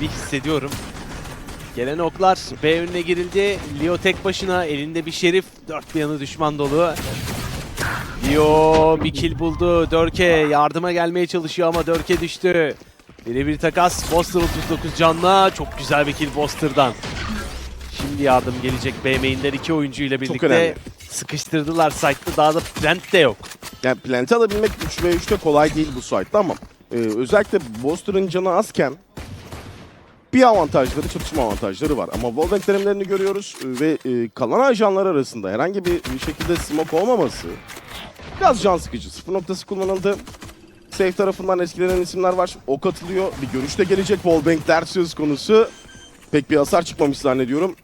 gibi hissediyorum. Gelen oklar B önüne girildi. Leo tek başına elinde bir şerif. Dört bir yanı düşman dolu. Leo bir kill buldu. Dörke yardıma gelmeye çalışıyor ama Dörke düştü. Birebir takas. Boster 39 canla. Çok güzel bir kill Boster'dan. Şimdi yardım gelecek B main'ler iki oyuncuyla birlikte. Sıkıştırdılar site'da. Daha da plant de yok. Yani plant'i alabilmek 3 ve 3'te kolay değil bu site'da ama e, özellikle Boster'ın canı azken bir avantajları, çatışma avantajları var. Ama Wallbang denemelerini görüyoruz e, ve e, kalan ajanlar arasında herhangi bir şekilde smoke olmaması biraz can sıkıcı. Sıfır noktası kullanıldı. Safe tarafından etkilenen isimler var. Ok atılıyor. Bir görüşte gelecek Wallbang'ler söz konusu. Pek bir hasar çıkmamış zannediyorum.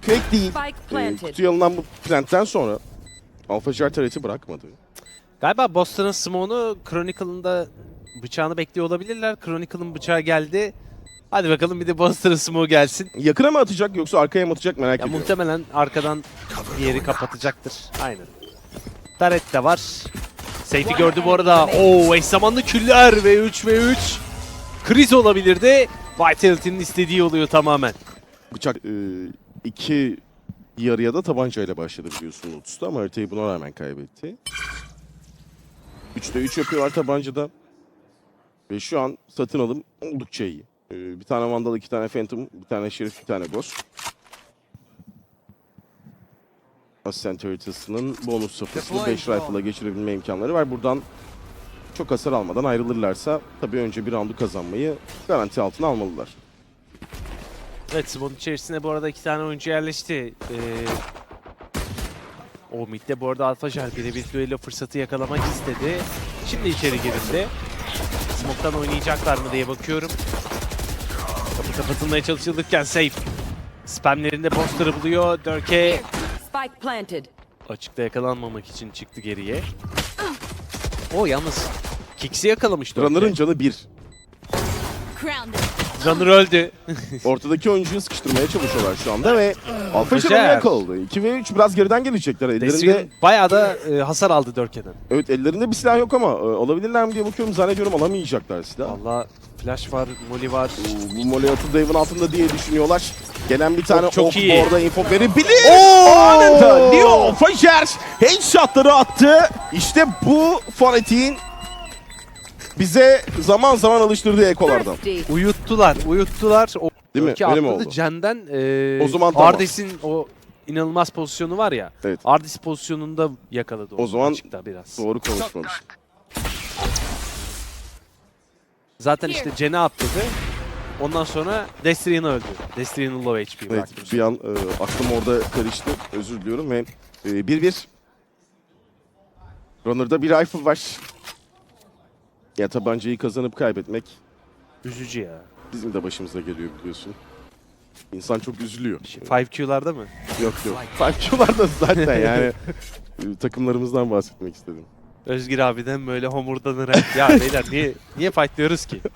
Fake değil. E, kutuya alınan bu plantten sonra Alpha Jar turret'i bırakmadı. Galiba Boston'ın smoke'unu Chronicle'ın da bıçağını bekliyor olabilirler. Chronicle'ın bıçağı geldi. Hadi bakalım bir de Boston'ın smoke gelsin. Yakına mı atacak yoksa arkaya mı atacak merak Ya ediyorum. muhtemelen arkadan bir yeri kapatacaktır. Aynen. Taret de var. Safety gördü bu arada. Oo eş zamanlı küller ve 3 ve 3. Kriz olabilirdi. Vitality'nin istediği oluyor tamamen. Bıçak e, iki yarıya da tabancayla başladı biliyorsun Lotus'ta ama haritayı buna rağmen kaybetti. 3'te 3 yapıyorlar tabancada. Ve şu an satın alım oldukça iyi. E, bir tane Vandal, iki tane Phantom, bir tane Şerif, bir tane Ghost. Ascent haritasının bonus safhasını 5 rifle'la geçirebilme imkanları var. Buradan çok hasar almadan ayrılırlarsa tabii önce bir roundu kazanmayı garanti altına almalılar. Evet smoke içerisine bu arada iki tane oyuncu yerleşti. Ee, o midde bu arada Alpha Jar birebir düello fırsatı yakalamak istedi. Şimdi içeri girildi. Smoke'tan oynayacaklar mı diye bakıyorum. Kapı kapatılmaya çalışılırken safe. Spamlerinde Boster'ı buluyor. Dörke Spike planted. açıkta yakalanmamak için çıktı geriye. O yalnız Kicks'i yakalamış Dörke. Runner'ın canı 1. Grounded. Runner öldü. Ortadaki oyuncuyu sıkıştırmaya çalışıyorlar şu anda ve Alfa. Jar'ın yakaladı. 2 ve 3 biraz geriden gelecekler. Ellerinde, Desrin bayağı da e, hasar aldı Dörke'den. evet ellerinde bir silah yok ama e, alabilirler mi diye bakıyorum. Zannediyorum alamayacaklar silah. Valla flash var, molly var. Oo, Bu mole atıldı evin altında diye düşünüyorlar. Gelen bir tane Çok- çok ok iyi. orada info verebilir. Anında Leo Fajer headshotları attı. İşte bu fanatiğin bize zaman zaman alıştırdığı ekolardan. Uyuttular, uyuttular. O Değil mi? Öyle mi atladı. oldu? Cenden e, O zaman tamam. Ardis'in o inanılmaz pozisyonu var ya. Evet. Ardis pozisyonunda yakaladı O zaman açıkta biraz. Doğru konuşmamış. Zaten işte Cen'e atladı. Ondan sonra Destrian öldü. Destrian'ın low HP Evet bıraktı. bir an e, aklım orada karıştı. Özür diliyorum ve 1-1. Runner'da bir rifle var. Ya tabancayı kazanıp kaybetmek Üzücü ya. bizim de başımıza geliyor biliyorsun. İnsan çok üzülüyor. 5Q'larda mı? Yok yok. Farkçılar da zaten yani e, takımlarımızdan bahsetmek istedim. Özgür abiden böyle homurdanarak ya beyler niye niye fightlıyoruz ki?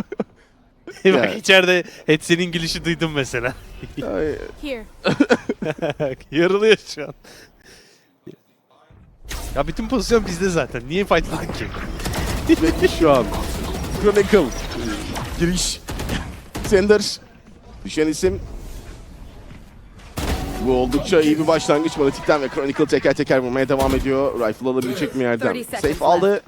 Bak Yani. içeride Hetsen'in gülüşü duydum mesela. Ay, Here. Yarılıyor şu an. Ya bütün pozisyon bizde zaten. Niye fightladık ki? Ve şu an Chronicle giriş Sanders düşen isim bu oldukça iyi bir başlangıç Malatik'ten ve Chronicle teker teker vurmaya devam ediyor. Rifle alabilecek mi yerden? 30 seconds Safe aldı.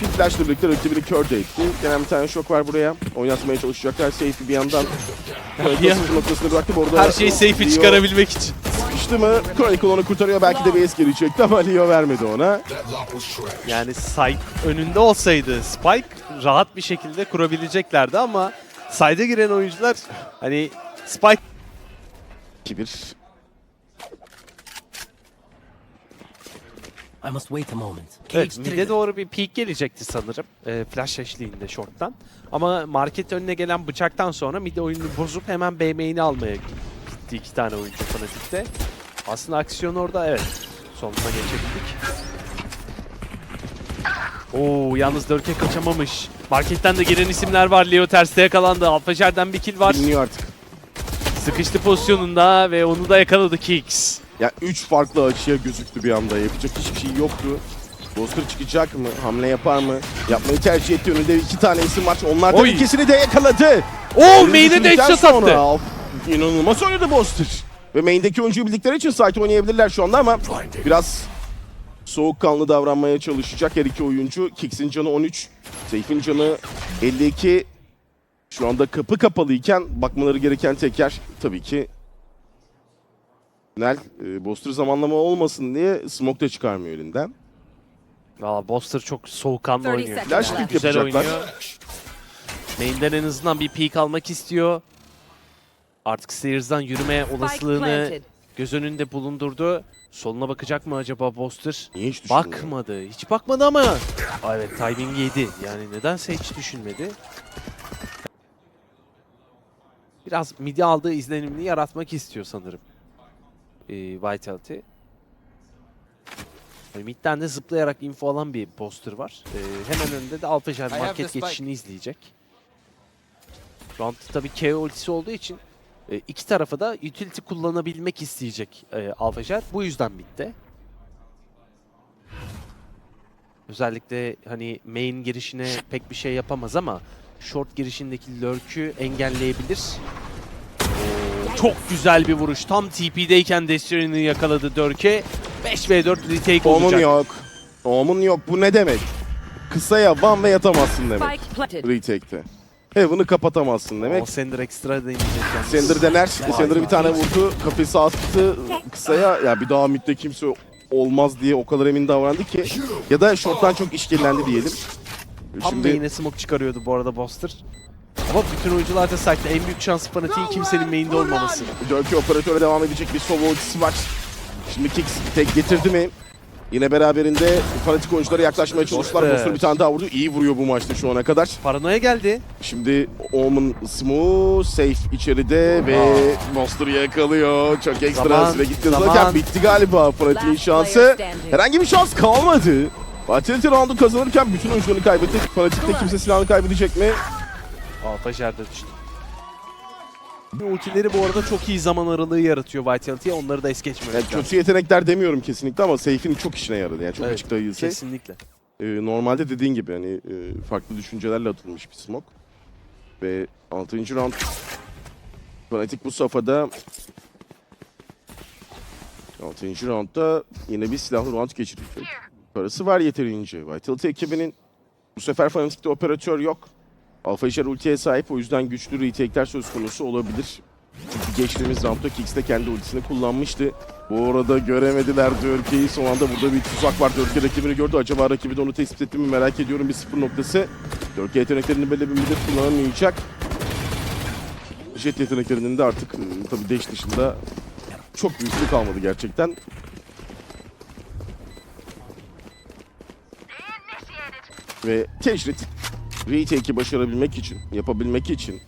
Bir flashla birlikte rakibini kör de etti. Gelen bir tane şok var buraya. Oynatmaya çalışacaklar. Safe'i bir yandan. Sıfır noktasını bıraktı. Bu arada Her şeyi safe'i çıkarabilmek için. Sıkıştı mı? Chronicle onu kurtarıyor. Belki de base gelecekti ama Leo vermedi ona. Yani side önünde olsaydı Spike rahat bir şekilde kurabileceklerdi ama side'e giren oyuncular hani Spike 2-1. I must wait a moment. Evet, mid'e doğru bir peek gelecekti sanırım. Ee, flash eşliğinde short'tan. Ama market önüne gelen bıçaktan sonra mid oyununu bozup hemen B main'i almaya gitti iki tane oyuncu fanatikte. Aslında aksiyon orada evet. Sonuna geçebildik. Oo yalnız Dörke kaçamamış. Marketten de giren isimler var. Leo terste yakalandı. Alfajer'den bir kill var. Biliniyor artık. Sıkıştı pozisyonunda ve onu da yakaladı Kicks. Ya üç farklı açıya gözüktü bir anda. Yapacak hiçbir şey yoktu. Boster çıkacak mı? Hamle yapar mı? Yapmayı tercih etti. Önünde iki tane isim var. Onlardan Oy. ikisini de yakaladı. Birini main'e de headshot attı. of, İnanılmaz oynadı Boster. Ve main'deki oyuncuyu bildikleri için site oynayabilirler şu anda ama biraz soğukkanlı davranmaya çalışacak her iki oyuncu. Kicks'in canı 13, Seyf'in canı 52. Şu anda kapı kapalıyken bakmaları gereken tek yer tabii ki Nel, e, Boster zamanlama olmasın diye smoke da çıkarmıyor elinden. Valla Boster çok soğukkanlı 30 oynuyor. Flash pick Güzel yapacaklar. oynuyor. Main'den en azından bir peek almak istiyor. Artık Stairs'dan yürüme olasılığını göz önünde bulundurdu. Soluna bakacak mı acaba Boster? Niye hiç düşünmüyor? Bakmadı. Hiç bakmadı ama. Aa, evet timing yedi. Yani nedense hiç düşünmedi. Biraz midi aldığı izlenimini yaratmak istiyor sanırım. Ee, Vitality. Yani midden de zıplayarak info alan bir poster var. Ee, hemen önünde de have market geçişini izleyecek. Round tabii KO ultisi olduğu için e, iki tarafa da utility kullanabilmek isteyecek e, Alpha Jet. Bu yüzden bitti. Özellikle hani main girişine pek bir şey yapamaz ama short girişindeki lurk'ü engelleyebilir. Oo, çok güzel bir vuruş. Tam TP'deyken Destiny yakaladı Dörke. 5v4 retake Omun olacak. yok. Omun yok. Bu ne demek? Kısaya one ve yatamazsın demek. Retake'te. Heaven'ı kapatamazsın demek. O Sender ekstra deneyecek. Sender dener. Sender bir tane vurdu. Kafesi attı kısaya. Ya bir daha midde kimse olmaz diye o kadar emin davrandı ki. Ya da short'tan çok işkillendi diyelim. Tam Şimdi main'e smoke çıkarıyordu bu arada Boster. Ama bütün oyuncular da site'de en büyük şans fanatiğin kimsenin main'de olmaması. Dörkü operatöre devam edecek bir solo ultisi var. Şimdi Kicks tek getirdi mi? Yine beraberinde fanatik oyunculara yaklaşmaya çalıştılar. Boster bir tane daha vurdu. İyi vuruyor bu maçta şu ana kadar. Paranoya geldi. Şimdi Omen Smooth safe içeride ve Monster yakalıyor. Çok ekstra Zaman, süre gitti. zaman. Zaten bitti galiba Fanatik'in şansı. Herhangi bir şans kalmadı. Vitality roundu kazanırken bütün oyuncularını kaybetti. Fanatik'te kimse silahını kaybedecek mi? Alpha Jar'da düştü. Ultileri bu arada çok iyi zaman aralığı yaratıyor Vitality'ye. Onları da es geçmemek Yani lazım. kötü yetenekler demiyorum kesinlikle ama Safe'in çok işine yaradı. Yani çok Evet, açıkta değilse. Kesinlikle. Ee, normalde dediğin gibi hani e, farklı düşüncelerle atılmış bir smoke. Ve 6. round Fnatic bu safhada 6. roundda yine bir silahlı round geçirecek. Parası var yeterince. Vitality ekibinin bu sefer Fnatic'te operatör yok. Alpha Jar ultiye sahip o yüzden güçlü retake'ler söz konusu olabilir. Çünkü geçtiğimiz roundda Kix de kendi ultisini kullanmıştı. Bu arada göremediler Dörke'yi. Son anda burada bir tuzak var. Dörke rakibini gördü. Acaba rakibi de onu tespit etti mi merak ediyorum bir sıfır noktası. Dörke yeteneklerini böyle bir müddet kullanamayacak. Jet yeteneklerinin de artık ıı, tabii deş dışında çok büyüklük kalmadı gerçekten. Ve Tecrit retake'i başarabilmek için, yapabilmek için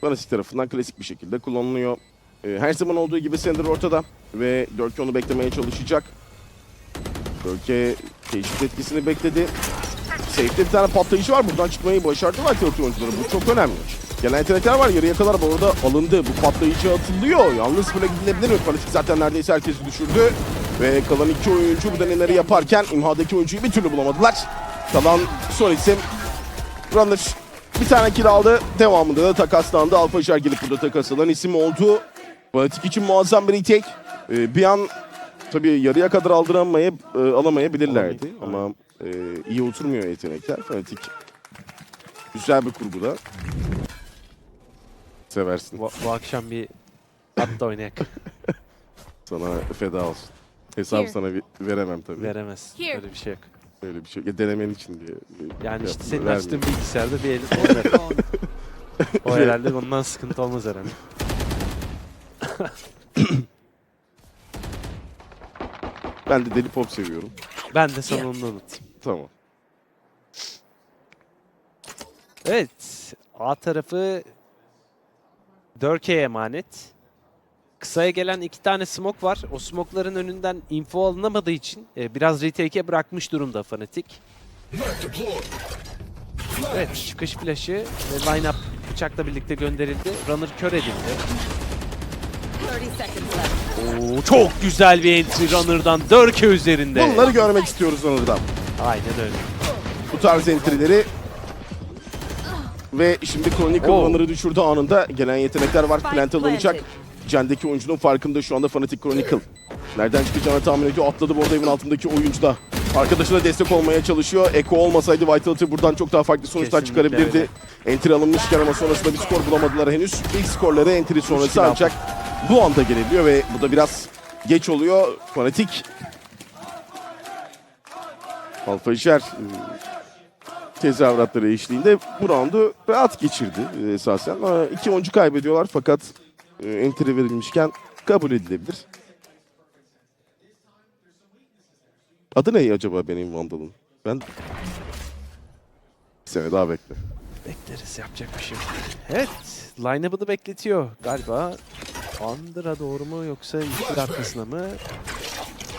Fanatic tarafından klasik bir şekilde kullanılıyor. Ee, her zaman olduğu gibi Sender ortada ve Dörke onu beklemeye çalışacak. Dörke teşhis etkisini bekledi. Safe'de bir tane patlayıcı var. Buradan çıkmayı başardı Vitality oyuncuları. Bu çok önemli. Gelen yetenekler var. Yarıya kadar bu arada alındı. Bu patlayıcı atılıyor. Yalnız bile gidilebilir mi? Fanatic zaten neredeyse herkesi düşürdü. Ve kalan iki oyuncu bu denemeleri yaparken imhadaki oyuncuyu bir türlü bulamadılar. Kalan son isim Runner bir tane kill aldı. Devamında da takaslandı. Alfa Jar gelip burada takas alan isim oldu. Fanatik için muazzam bir retake. Ee, bir an tabii yarıya kadar aldıramayıp e, alamayabilirlerdi. Ama e, iyi oturmuyor yetenekler. Fanatik güzel bir kurguda. Seversin. Bu, bu akşam bir hatta oynayak. Sana feda olsun. Hesabı Here. sana bir- veremem tabii. Veremez. Here. Öyle bir şey yok. Öyle bir şey. Ya denemen için diye. e, Yani işte yaptım, senin vermeyeyim. açtığın bilgisayarda bir elin oynarım. o herhalde ondan sıkıntı olmaz herhalde. Ben de deli pop seviyorum. Ben de sana onu anlatayım. Tamam. Evet. A tarafı Dörke'ye emanet. Kısaya gelen iki tane smoke var. O smoke'ların önünden info alınamadığı için e, biraz retake'e bırakmış durumda Fnatic. Evet çıkış flash'ı ve line-up bıçakla birlikte gönderildi. Runner kör edildi. 30 seconds left. Oo, çok güzel bir entry Runner'dan Dörke üzerinde. Bunları görmek istiyoruz Anır'dan. Aynen öyle. Bu tarz entry'leri ve şimdi Chronicle Oh. Runner'ı düşürdü anında gelen yetenekler var. Plant alınacak. Cendeki oyuncunun farkında şu anda Fnatic Chronicle. Nereden çıkacağını tahmin ediyor. Atladı bu arada evin altındaki oyuncu da. Arkadaşına destek olmaya çalışıyor. Eko olmasaydı Vitality buradan çok daha farklı sonuçlar Kesinlikle çıkarabilirdi. Entry alınmışken ama sonrasında bir skor bulamadılar henüz. İlk skorları entry sonrası ancak bu anda gelebiliyor ve bu da biraz geç oluyor. Fnatic Alfa Jer e, tezahüratları eşliğinde bu roundu rahat geçirdi e, esasen. İki oyuncu kaybediyorlar fakat entry verilmişken kabul edilebilir. Adı ne acaba benim Vandal'ın? Ben bir sene daha bekle. Bekleriz yapacak bir şey yok. Evet. Line-up'ını bekletiyor. Galiba Under'a doğru mu yoksa Liquid arkasına mı?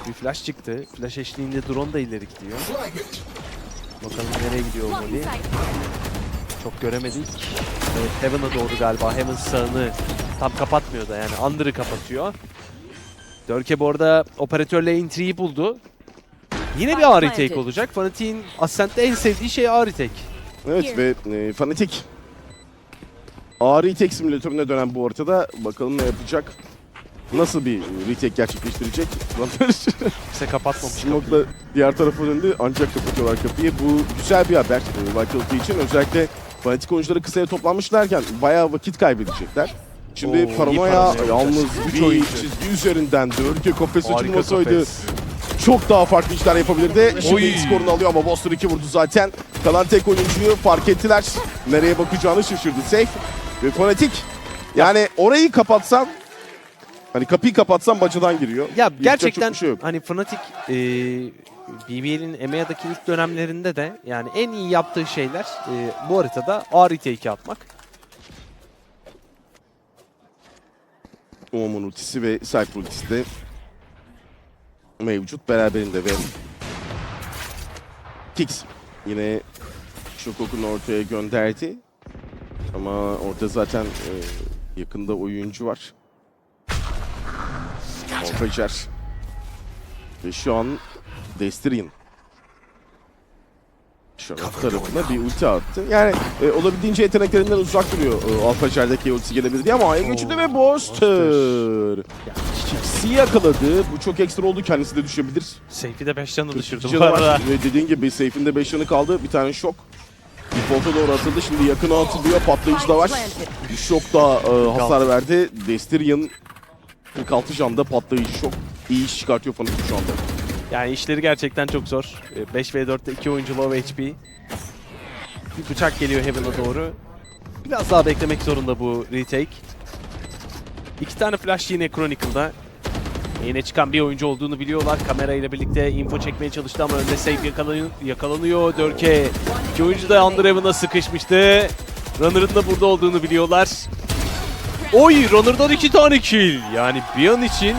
Bir flash çıktı. Flash eşliğinde drone da ileri gidiyor. Bakalım nereye gidiyor Molly. Çok göremedik. Evet, Heaven'a doğru galiba. Heaven sağını tam kapatmıyor da yani Under'ı kapatıyor. Dörke bu arada operatörle entry'yi buldu. Yine bir ağır retake olacak. Fanatic'in Ascent'te en sevdiği şey ağır retake. Evet ve e, Fnatic ağır retake simülatörüne dönen bu ortada. Bakalım ne yapacak? Nasıl bir retake gerçekleştirecek? Kimse kapatmamış. Smoke'la diğer tarafa döndü ancak kapatıyorlar kapıyı. Bu güzel bir haber e, Vitality için. Özellikle Fnatic oyuncuları kısaya toplanmışlarken bayağı vakit kaybedecekler. Şimdi Oo, paranoya yalnız. Üç bir oyuncu. çizgi üzerinden Harika açılmasaydı kafes. çok daha farklı işler yapabilirdi. Şimdi Oy. ilk skorunu alıyor ama Boston 2 vurdu zaten. Kalan tek oyuncuyu fark ettiler. Nereye bakacağını şaşırdı Safe. Ve Fnatic yani orayı kapatsan hani kapıyı kapatsan bacadan giriyor. Ya Yapacak gerçekten şey hani Fnatic e, BBL'in EMEA'daki ilk dönemlerinde de yani en iyi yaptığı şeyler e, bu haritada ağır retake'i atmak. Umam'ın ultisi ve Cypher ultisi de mevcut beraberinde ve Kix yine Shokok'un ortaya gönderdi. Ama orada zaten e, yakında oyuncu var. Alfajer. Ve şu an Destirian. Şarap tarafına bir ulti attı. Yani e, olabildiğince yeteneklerinden uzak duruyor e, Alfajer'deki ulti gelebilir diye ama A'ya geçildi ve Boster. Kix'i yakaladı. Bu çok ekstra oldu. Kendisi de düşebilir. Safe'i de 5 canı düşürdü Canı bu arada. Ve dediğin gibi Seyf'in de 5 yanı kaldı. Bir tane şok. Default'a doğru atıldı. Şimdi yakına atılıyor. Patlayıcı da var. Bir şok da e, hasar verdi. Destirian 46 canda patlayıcı şok. İyi iş çıkartıyor Fnatic şu anda. Yani işleri gerçekten çok zor. E, 5 v 4'te 2 oyuncu low HP. Bir bıçak geliyor Heaven'a doğru. Biraz daha beklemek zorunda bu retake. İki tane flash yine Chronicle'da. Yine çıkan bir oyuncu olduğunu biliyorlar. Kamerayla birlikte info çekmeye çalıştı ama önde safe yakalanıyor. yakalanıyor. Dörke. İki oyuncu da Under Heaven'a sıkışmıştı. Runner'ın da burada olduğunu biliyorlar. Oy Runner'dan iki tane kill. Yani bir an için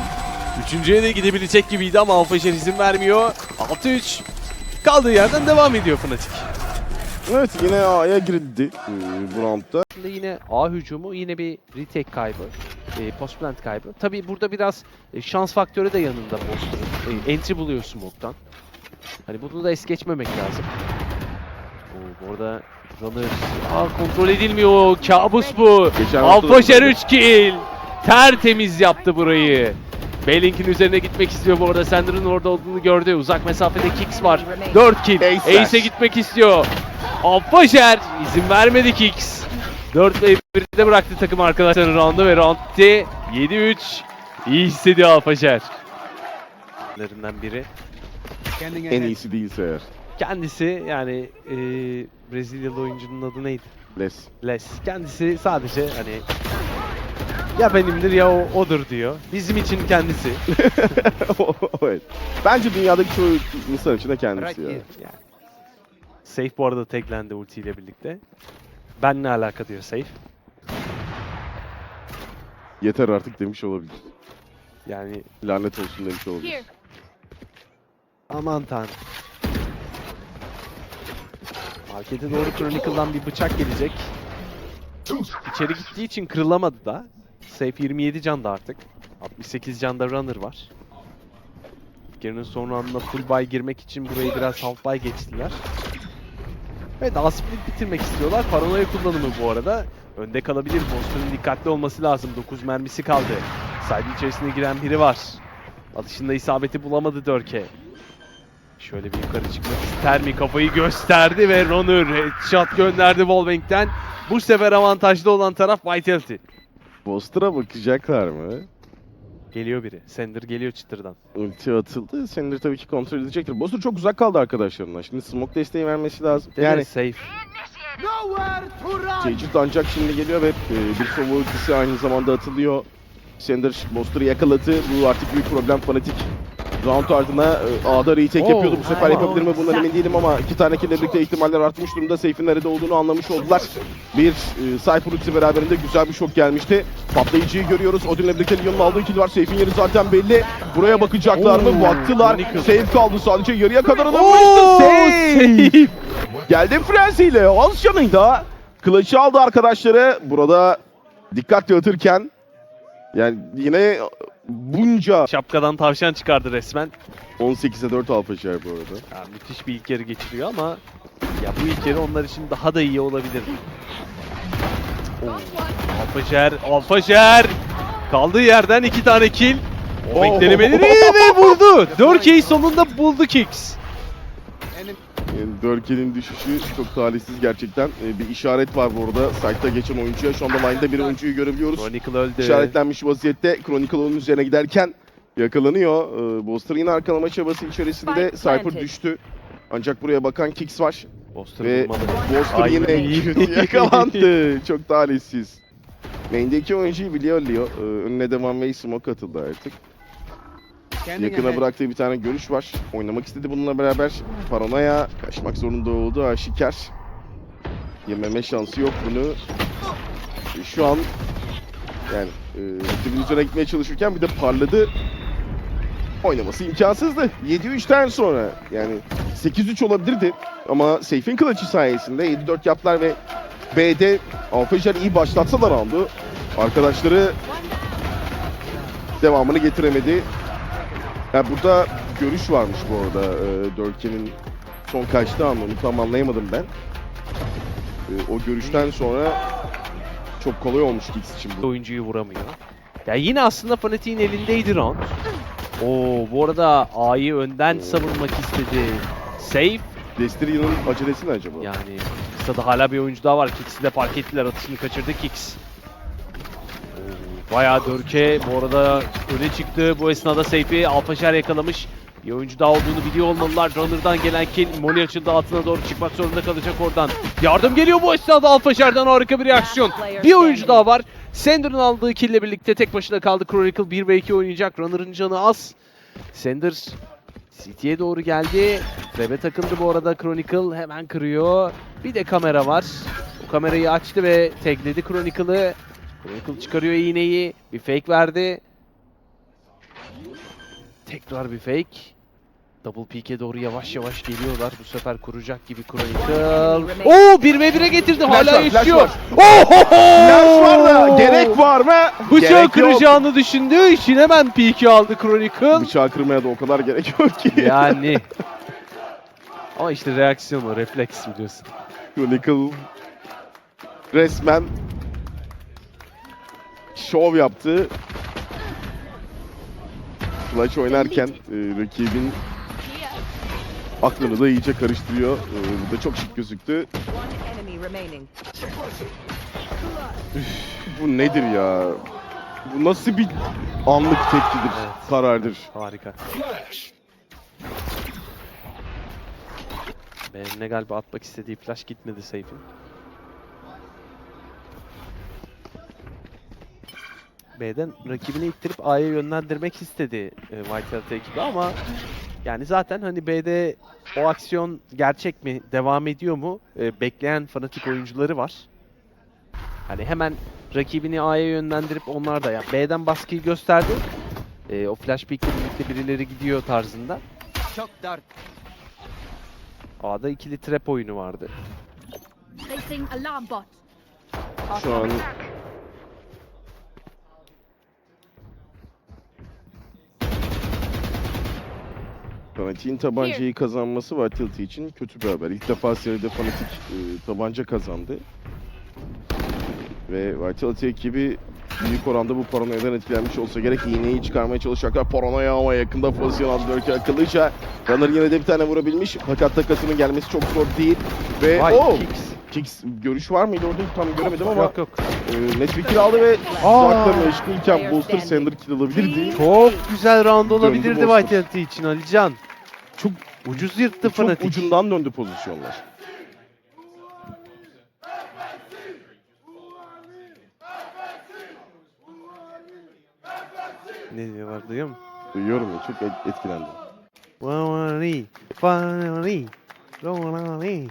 üçüncüye de gidebilecek gibiydi ama Alfajer izin vermiyor. 6-3. Kaldığı yerden devam ediyor Fnatic. Evet yine A'ya girildi e, bu roundda. Şimdi yine A hücumu yine bir retake kaybı. E, post plant kaybı. Tabi burada biraz e, şans faktörü de yanında Monster'ın. E, entry buluyor smoke'tan. Hani bunu da es geçmemek lazım. Oo, bu arada Runner Aa, kontrol edilmiyor. Kabus bu. Da- Alfajer 3 kill. Tertemiz yaptı burayı. Belink'in üzerine gitmek istiyor bu arada. Sandra'nın orada olduğunu gördü. Uzak mesafede Kicks var. 4 kill. Ace Ace'e gitmek istiyor. Alfajer izin vermedi Kicks. 4 ve 1'de bıraktı takım arkadaşları round'u ve round bitti. 7-3. İyi hissediyor. Lerinden biri. En iyisi değilse eğer. Kendisi yani e, Brezilyalı oyuncunun adı neydi? Les. Les. Kendisi sadece hani ya benimdir ya o odur diyor. Bizim için kendisi. evet. Bence dünyadaki çoğu insan için de kendisi ya. Yani. Safe bu arada taglendi ultiyle birlikte. Ben ne alaka diyor Safe. Yeter artık demiş olabilir. Yani Lanet olsun demiş olabilir. Here. aman tanrım. Markete doğru Chronicle'dan bir bıçak gelecek. İçeri gittiği için kırılamadı da. Safe 27 canda artık. 68 canda runner var. Yarının son rounduna full buy girmek için burayı biraz half buy geçtiler. Evet A-Split bitirmek istiyorlar. Paranoya kullanımı bu arada. Önde kalabilir. Monster'ın dikkatli olması lazım. 9 mermisi kaldı. Side içerisine giren biri var. Atışında isabeti bulamadı Dörke. Şöyle bir yukarı çıkmak ister mi? Kafayı gösterdi ve Runner headshot gönderdi Wallbank'ten. Bu sefer avantajlı olan taraf Vitality. Boster'a bakacaklar mı? Geliyor biri. Sender geliyor çıtırdan. Ulti atıldı. Sender tabii ki kontrol edecektir. Boster çok uzak kaldı arkadaşlarına. Şimdi smoke desteği vermesi lazım. Değil yani safe. Tecrit ancak şimdi geliyor ve e, bir sova ultisi aynı zamanda atılıyor. Sender Boster'ı yakaladı. Bu artık büyük problem fanatik. Round ardına e, A'da retake yapıyordu. Bu sefer yapabilir mi bundan emin değilim ama iki tane kille birlikte ihtimaller artmış durumda. Seyf'in nerede olduğunu anlamış oldular. Bir e, Cypher ultisi beraberinde güzel bir şok gelmişti. Patlayıcıyı görüyoruz. Odin'le birlikte Leon'un aldığı kill var. Seyf'in yeri zaten belli. Buraya bakacaklar mı? Baktılar. Seyf kaldı sadece. Yarıya kadar alınmıştı. Seyf! Geldi Frenzy ile az canıyla kılıcı aldı arkadaşları. Burada dikkat dağıtırken yani yine bunca Şapkadan tavşan çıkardı resmen. 18'e 4 alfa şer bu arada. Ya, müthiş bir ilk yarı geçiriyor ama ya bu ilk yarı onlar için daha da iyi olabilir. Oo, Alfajer, Alfajer! Kaldığı yerden iki tane kill. O beklenemeleri ve vurdu. 4K'yi sonunda buldu Kicks. Yani Dörke'nin düşüşü çok talihsiz gerçekten. Ee, bir işaret var bu arada. Site'da geçen oyuncuya. Şu anda line'da bir oyuncuyu görebiliyoruz. Chronicle öldü. İşaretlenmiş vaziyette. Chronicle onun üzerine giderken yakalanıyor. Ee, Boster yine arkalama çabası içerisinde. Cypher düştü. Ancak buraya bakan Kicks var. Boster Ve vurmadı. Boster Ay. yine kötü yakalandı. Çok talihsiz. Main'deki oyuncuyu biliyor Leo. Ee, önüne de One Way Smoke atıldı artık. Yakına bıraktığı bir tane görüş var. Oynamak istedi bununla beraber. Paranoya kaçmak zorunda oldu aşikar. Yememe şansı yok bunu. Şu an yani e, rakibin üzerine gitmeye çalışırken bir de parladı. Oynaması imkansızdı. 7-3'ten sonra yani 8-3 olabilirdi. Ama Seyf'in kılıcı sayesinde 7-4 yaptılar ve B'de Alfajer iyi başlatsa da roundu. Arkadaşları devamını getiremedi. Ya burada görüş varmış bu arada e, Dörke'nin son kaçtığı an onu tam anlayamadım ben. E, o görüşten sonra çok kolay olmuş Giggs için bu. oyuncuyu vuramıyor. Ya yine aslında Fnatic'in elindeydi round. Oo bu arada A'yı önden savunmak istedi. Safe Desteria'nın acelesi ne acaba? yani kısada hala bir oyuncu daha var. Kicks'i de fark ettiler. Atışını kaçırdı Kicks. Bayağı dörke bu arada öne çıktı. Bu esnada Seyfi Alpaşer yakalamış. Bir oyuncu daha olduğunu biliyor olmalılar. Runner'dan gelen kill. Moni açıldı altına doğru çıkmak zorunda kalacak oradan. Yardım geliyor bu esnada Alpaşer'den harika bir reaksiyon. Bir oyuncu daha var. Sender'ın aldığı kill ile birlikte tek başına kaldı. Chronicle 1 ve 2 oynayacak. Runner'ın canı az. Sender City'ye doğru geldi. Trebe takıldı bu arada Chronicle. Hemen kırıyor. Bir de kamera var. O kamerayı açtı ve tagledi Chronicle'ı. Chronicle çıkarıyor iğneyi. Bir fake verdi. Tekrar bir fake. Double peek'e doğru yavaş yavaş geliyorlar. Bu sefer kuracak gibi Chronicle. Oo 1 ve 1'e getirdi. Hala flash yaşıyor. Ohoho! Flash var da gerek var mı? Bıçağı Gerek yok. kıracağını düşündü. İşin hemen peek'i aldı Chronicle. Bıçağı kırmaya da o kadar gerek yok ki. Yani. Ama işte reaksiyon o, refleks biliyorsun. Chronicle resmen şov yaptı. Flash oynarken e, rakibin aklını da iyice karıştırıyor. E, bu da çok şık gözüktü. Bu nedir ya? Bu nasıl bir anlık tepkidir, Evet. karardır? Harika. Benimle galiba atmak istediği flash gitmedi Seyf'in. B'den rakibini ittirip A'ya yönlendirmek istedi e, Vitality ekibi ama yani zaten hani B'de o aksiyon gerçek mi, devam ediyor mu? E, bekleyen fanatik oyuncuları var. Hani hemen rakibini A'ya yönlendirip onlar da ya B'den baskıyı gösterdi. E, o flash pick'le birlikte birileri gidiyor tarzında. Çok dar. A'da ikili trap oyunu vardı. Şu an Fanatik'in tabancayı kazanması Vitality için kötü bir haber. İlk defa seride Fanatik e, tabanca kazandı. Ve Vitality ekibi büyük oranda bu paranoyadan etkilenmiş olsa gerek iğneyi çıkarmaya çalışacaklar. Paranoya ama yakında pozisyon aldı Dörke akıllıca. Runner yine de bir tane vurabilmiş. Fakat takasının gelmesi çok zor değil. Ve Vay oh! Kicks. Görüş var mıydı orada tam göremedim ama Yok yok. e, net bir kill aldı ve uzakta meşgulken Booster Sander kill alabilirdi. Çok güzel round olabilirdi Boston. Vitality için Alican. Çok Ucuz yırttı çok Fnatic. ucundan döndü pozisyonlar. Ne diyorlar duyuyor musun? Duyuyorum ya çok et- etkilendim. Fanari, fanari, fanari.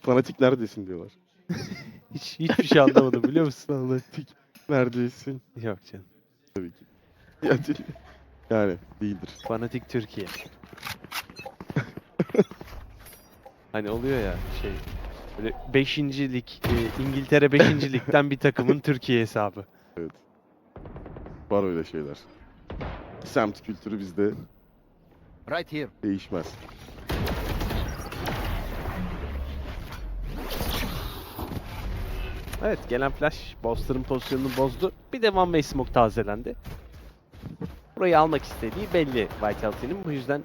Fanatik neredesin diyorlar. Hiç, hiçbir şey anlamadım biliyor musun? Fanatik neredesin? Yok canım. Tabii ki. Ya, değil- yani değildir. Fanatik Türkiye. hani oluyor ya şey. Böyle 5. lig, e, İngiltere 5. ligden bir takımın Türkiye hesabı. Var öyle şeyler. Semt kültürü bizde Right here. değişmez. Evet gelen flash Boster'ın pozisyonunu bozdu. Bir de One Way Smoke tazelendi. Burayı almak istediği belli Vitality'nin. Bu yüzden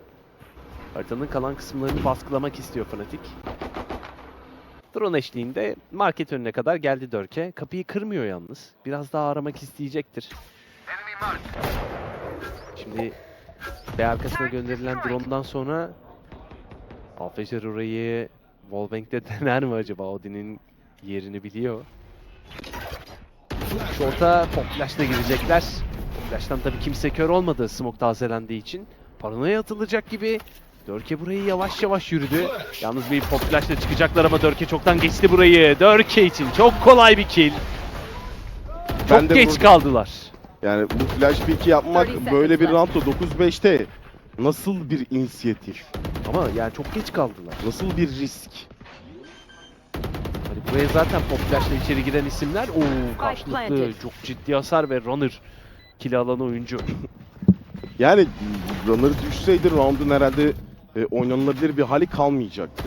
haritanın kalan kısımlarını baskılamak istiyor Fnatic. Drone eşliğinde market önüne kadar geldi Dörke. Kapıyı kırmıyor yalnız. Biraz daha aramak isteyecektir. Şimdi B arkasına gönderilen drone'dan sonra Alfajer orayı Wallbank'te dener mi acaba? Odin'in yerini biliyor. Short'a Popflash'la girecekler. Popflash'tan tabii kimse kör olmadı smoke tazelendiği için. Paranoya atılacak gibi. Dörke burayı yavaş yavaş yürüdü. Yalnız bir Popflash'la çıkacaklar ama Dörke çoktan geçti burayı. Dörke için çok kolay bir kill. Çok Ben de geç vurdum. kaldılar. Yani bu flash pick'i yapmak 30 böyle bir roundda 9-5'te nasıl bir inisiyatif? Ama yani çok geç kaldılar. Nasıl bir risk? Buraya zaten Popflash'la içeri giren isimler o karşılıklı çok ciddi hasar ve runner kill alan oyuncu. Yani runner düşseydi round'un herhalde e, oynanılabilir bir hali kalmayacaktı.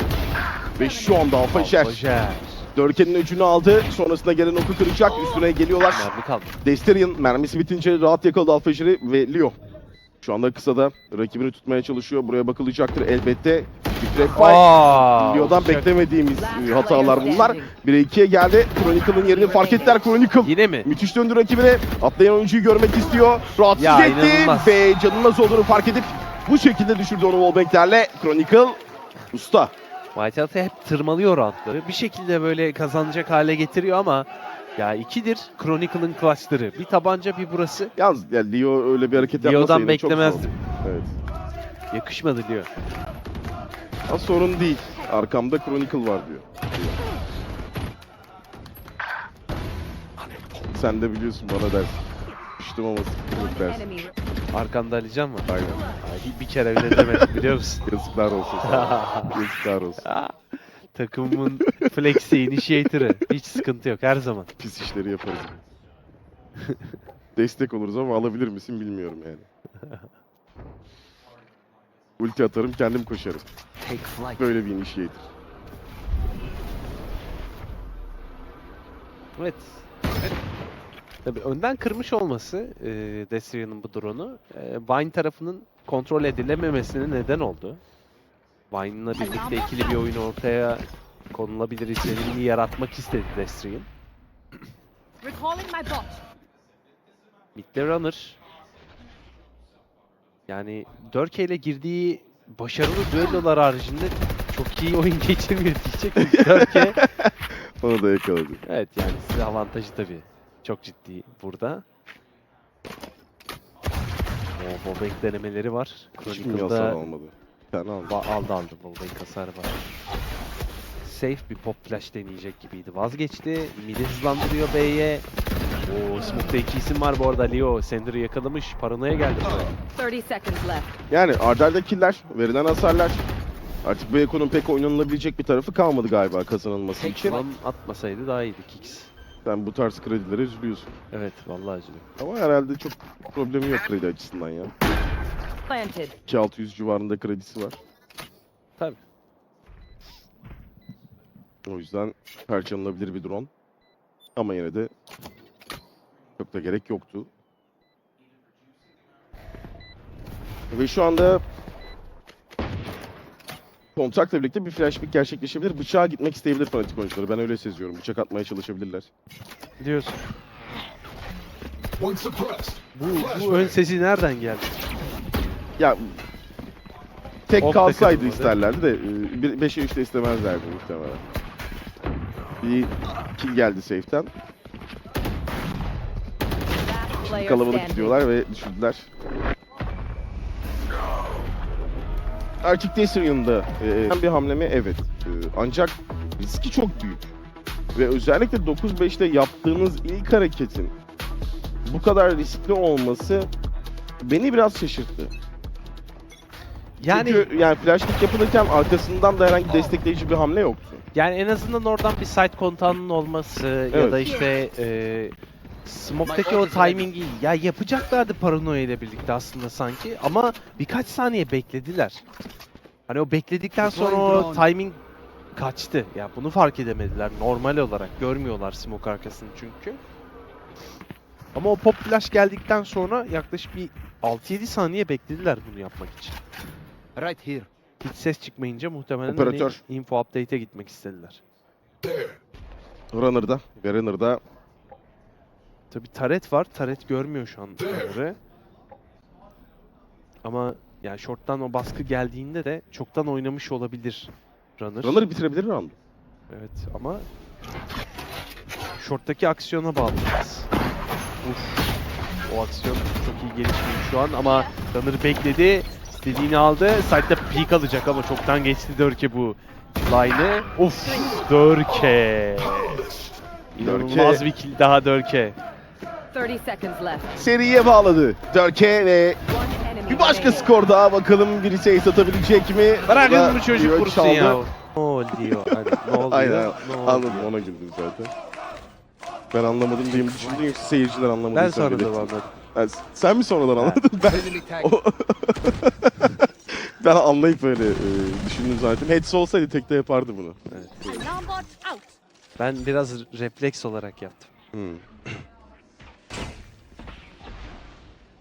Ve şu anda Alfa Şer Alfajer. Dörke'nin öcünü aldı. Sonrasında gelen oku kıracak. Üstüne geliyorlar. Mermi kaldı. Desterian mermisi bitince rahat yakaladı Alfa Şer'i ve Leo. Şu anda kısada rakibini tutmaya çalışıyor. Buraya bakılacaktır elbette. Leo'dan beklemediğimiz e, hatalar bunlar. standing. 1'e 2'ye geldi. Chronicle'ın yerini fark ettiler. Chronicle Yine mi? müthiş döndü rakibine. Atlayan oyuncuyu görmek istiyor. Rahatsız Ya, etti inanılmaz. ve canının nasıl olduğunu fark edip bu şekilde düşürdü onu wallbanklerle. Chronicle usta. Vitality hep tırmalıyor roundları. Bir şekilde böyle kazanacak hale getiriyor ama ya ikidir Chronicle'ın clutchları. Bir tabanca bir burası. Yalnız ya Leo öyle bir hareket Leo'dan yapmasaydı çok zor. beklemezdim. Evet. Yakışmadı diyor. Ama sorun değil. Arkamda Chronicle var diyor. Sen de biliyorsun bana dersin. Düştüm ama sıkıntı yok dersin. Arkanda Alican var. Aynen. Ay, bir kere bile demedim biliyor musun? Yazıklar olsun sana. Yazıklar olsun. Takımımın flexi, initiator'ı. Hiç sıkıntı yok her zaman. Pis işleri yaparız. Destek oluruz ama alabilir misin bilmiyorum yani. Ulti atarım kendim koşarım. Take flight. Böyle bir initiator. Evet. Tabii önden kırmış olması e, Destrian'ın bu drone'u e, Vine tarafının kontrol edilememesine neden oldu. Vine'la birlikte ikili bir oyun ortaya konulabilir izlenimini yaratmak istedi Destrian. Mid'de runner. Yani 4K ile girdiği başarılı düellolar haricinde çok iyi oyun geçirmiyor diyecektim. 4K Onu da yakaladı. Evet yani size avantajı tabii. Çok ciddi burada. O Wallbang denemeleri var. Hiç Chronicle'da almadı? Tane aldı. Aldı aldı Wallbang hasarı var. Safe bir pop flash deneyecek gibiydi. Vazgeçti. Mid'i hızlandırıyor B'ye. Oo Smoke'da iki isim var bu arada. Leo Sender'ı yakalamış. Paranoya geldi buraya. 30 seconds left. Yani ardarda killer, verilen hasarlar. Artık bu Eko'nun pek oynanılabilecek bir tarafı kalmadı galiba kazanılması için. Lan atmasaydı daha iyiydi Kicks. Sen bu tarz kredilere üzülüyorsun. Evet vallahi üzülüyorum. Ama herhalde çok problemi yok kredi açısından ya. Planted. 2600 civarında kredisi var. Tabii. O yüzden parçalanabilir bir drone. Ama yine de çok da gerek yoktu. Ve şu anda kontrakla birlikte bir flashback gerçekleşebilir. Bıçağa gitmek isteyebilir fanatik oyuncuları. Ben öyle seziyorum. Bıçak atmaya çalışabilirler. Diyorsun. Bu, bu ön sesi nereden geldi? Ya tek Off kalsaydı takılmadı. isterlerdi de 5'e 3'te istemezlerdi muhtemelen. Bir kill geldi safe'ten. Kalabalık gidiyorlar ve düşürdüler. Erkek Desir yanında e, bir hamle mi? Evet. E, ancak riski çok büyük. Ve özellikle 9-5'te yaptığınız ilk hareketin bu kadar riskli olması beni biraz şaşırttı. Yani Çünkü yani flashback yapılırken arkasından da herhangi destekleyici bir hamle yoktu. yani en azından oradan bir site kontağının olması ya Evet. da işte e, Smoke'daki o timingi ya yapacaklardı paranoya ile birlikte aslında sanki ama birkaç saniye beklediler. Hani o bekledikten sonra o timing kaçtı. Ya bunu fark edemediler normal olarak. Görmüyorlar smoke arkasını çünkü. Ama o pop flash geldikten sonra yaklaşık bir 6-7 saniye beklediler bunu yapmak için. Right here. Hiç ses çıkmayınca muhtemelen Operatör. hani info update'e gitmek istediler. Runner'da ve Runner'da Tabi taret var. Taret görmüyor şu an onları. Ama yani short'tan o baskı geldiğinde de çoktan oynamış olabilir Runner. Runner bitirebilir round. Evet ama short'taki aksiyona bağlı. Uf. O aksiyon çok iyi gelişmiyor şu an ama Runner bekledi. İstediğini aldı. Side'da peek alacak ama çoktan geçti Dörke bu line'ı. Uf Dörke. İnanılmaz bir kill daha Dörke. 30 seconds left. Seriye bağladı. Dörke ve bir başka skor daha bakalım birisi ace atabilecek mi? Bırakın Da bu çocuk vursun ya. Ne ol diyor. Hani, ne oluyor? Aynen Ne oluyor? anladım ona güldüm zaten. Ben anlamadım diye mi düşündüm yoksa seyirciler anlamadı. Ben sonradan anladım. Sen mi sonradan anladın? Ben, o- ben anlayıp öyle e, düşündüm zaten. Heads olsaydı tek de yapardı bunu. Out. Ben biraz refleks olarak yaptım. Hmm.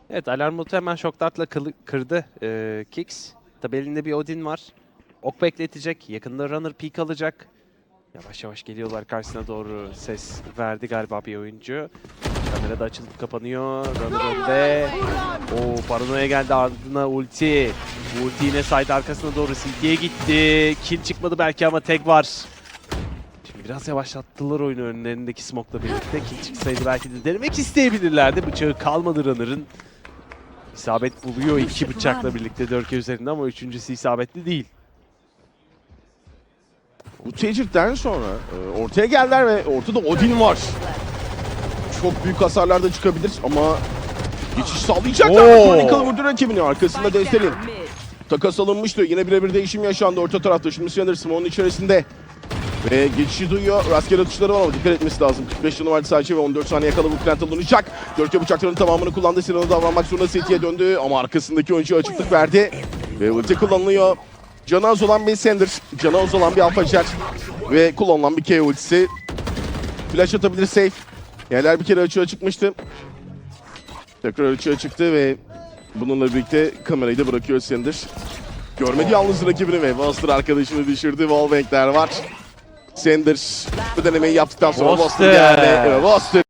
Evet alarm botu hemen şok dartla kırdı ee, Kix. Tabi elinde bir Odin var. Ok bekletecek. Yakında runner peek alacak. Yavaş yavaş geliyorlar karşısına doğru ses verdi galiba bir oyuncu. Kamera da açılıp kapanıyor. Runner önde. Oo paranoya geldi ardına ulti. Bu ulti yine side arkasına doğru CT'ye gitti. Kill çıkmadı belki ama tek var. Şimdi biraz yavaşlattılar oyunu önlerindeki smoke'la birlikte. Kill çıksaydı belki de denemek isteyebilirlerdi. Bıçağı kalmadı runner'ın. İsabet buluyor iki bıçakla birlikte Dörke üzerinde ama üçüncüsü isabetli değil. Bu tecrübeden sonra e, ortaya geldiler ve ortada Odin var. Çok büyük hasarlar da çıkabilir ama geçiş sağlayacaklar. Oo. Chronicle vurdu rakibini arkasında Destelin. Takas alınmıştı. Yine birebir değişim yaşandı orta tarafta. Şimdi Sanders onun içerisinde. Ve geçişi duyuyor. Rastgele atışları var ama dikkat etmesi lazım. 45 canı vardı sadece ve 14 saniye kala bu plant alınacak. Dörtte bıçaklarının tamamını kullandı. Sinan'ı davranmak zorunda City'ye döndü. Ama arkasındaki oyuncu açıklık verdi. Ve ulti kullanılıyor. Canı az olan bir Sanders. Canı az olan bir Alfacer. Ve kullanılan bir K ultisi. Flash atabilir safe. Yerler bir kere açığa çıkmıştı. Tekrar açığa çıktı ve bununla birlikte kamerayı da bırakıyor Sanders. Görmedi yalnız rakibini ve Buster arkadaşını düşürdü. Wallbank'ler var. Sanders bu denemeyi yaptıktan sonra Buster. geldi. Evet, Buster